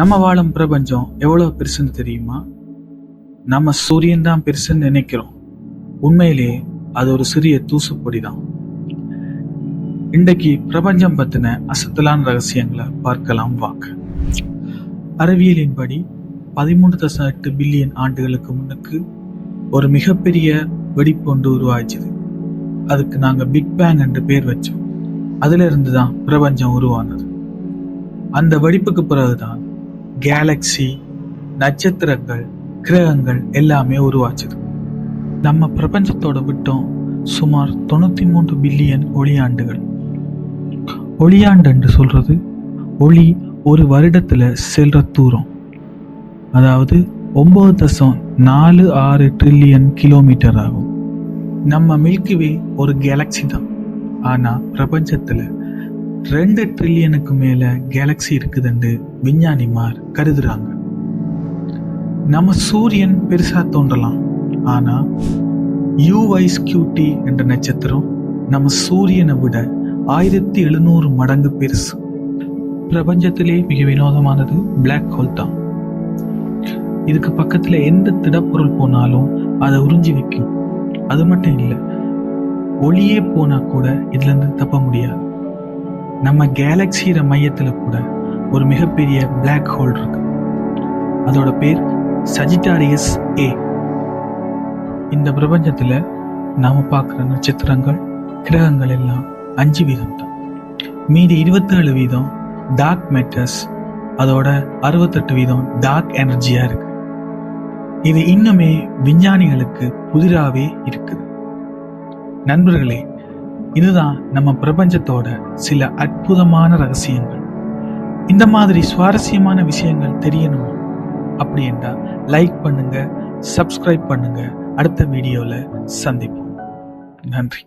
நம்ம வாழும் பிரபஞ்சம் எவ்வளோ பெருசுன்னு தெரியுமா? நம்ம சூரியன் தான் பெருசுன்னு நினைக்கிறோம். உண்மையிலேயே அது ஒரு சிறிய தூசுப்பொடி தான் இன்றைக்கு பிரபஞ்சம் பற்றின அசத்தலான ரகசியங்களை பார்க்கலாம் வாங்க. அறிவியலின்படி பதிமூன்று தசம் எட்டு பில்லியன் ஆண்டுகளுக்கு முன்னுக்கு ஒரு மிகப்பெரிய வெடிப்பு ஒன்று உருவாச்சுது அதுக்கு நாங்கள் பிக் பேங் என்று பேர் வச்சோம். அதிலிருந்து தான் பிரபஞ்சம் உருவானது. அந்த வெடிப்புக்கு பிறகுதான் கேலக்சி நட்சத்திரங்கள் கிரகங்கள் எல்லாமே உருவாச்சுது. நம்ம பிரபஞ்சத்தோட விட்டோம் சுமார் தொண்ணூத்தி மூன்று பில்லியன் ஒளியாண்டுகள். ஒளியாண்டு என்று சொல்றது ஒளி ஒரு வருடத்துல செல்ற தூரம். அதாவது ஒன்பது தசம் நாலு ஆறு ட்ரில்லியன் கிலோமீட்டர் ஆகும். நம்ம மில்கிவே ஒரு கேலக்சி தான். ஆனா பிரபஞ்சத்துல ரெண்டு ட்ரில்லியனுக்கு மேல கேலக்சி இருக்குதுன்னு விஞ்ஞானிமார் கருதுறாங்க. நம்ம சூரியன் பெருசா தோன்றலாம். ஆனா யூவைஸ் கியூட்டி என்ற நட்சத்திரம் நம்ம சூரியனை விட ஆயிரத்தி எழுநூறு மடங்கு பெருசு. பிரபஞ்சத்திலே மிக வினோதமானது பிளாக் ஹோல் தான். இதுக்கு பக்கத்துல எந்த திடப்பொருள் போனாலும் அதை உறிஞ்சி வைக்கும். அது மட்டும் இல்லை ஒளியே போனா கூட இதுல இருந்து தப்ப முடியாது. நம்ம கேலக்சியோட மையத்தில் கூட ஒரு மிகப்பெரிய பிளாக் ஹோல் இருக்கு. அதோட பேர் சஜிட்டாரியஸ் ஏ இந்த பிரபஞ்சத்தில் நாம் பார்க்குற நட்சத்திரங்கள் கிரகங்கள் எல்லாம் அஞ்சு வீதம் தான் மீதி இருபத்தேழு வீதம் டார்க் மேட்டர்ஸ் அதோட அறுபத்தெட்டு வீதம் டார்க் எனர்ஜியாக இருக்கு. இது இன்னுமே விஞ்ஞானிகளுக்கு புதிராகவே இருக்குது. நண்பர்களே இதுதான் நம்ம பிரபஞ்சத்தோட சில அற்புதமான ரகசியங்கள். இந்த மாதிரி சுவாரஸ்யமான விஷயங்கள் தெரியணும்? அப்படி என்றால் லைக் பண்ணுங்க சப்ஸ்கிரைப் பண்ணுங்க. அடுத்த வீடியோவில் சந்திப்போம். நன்றி.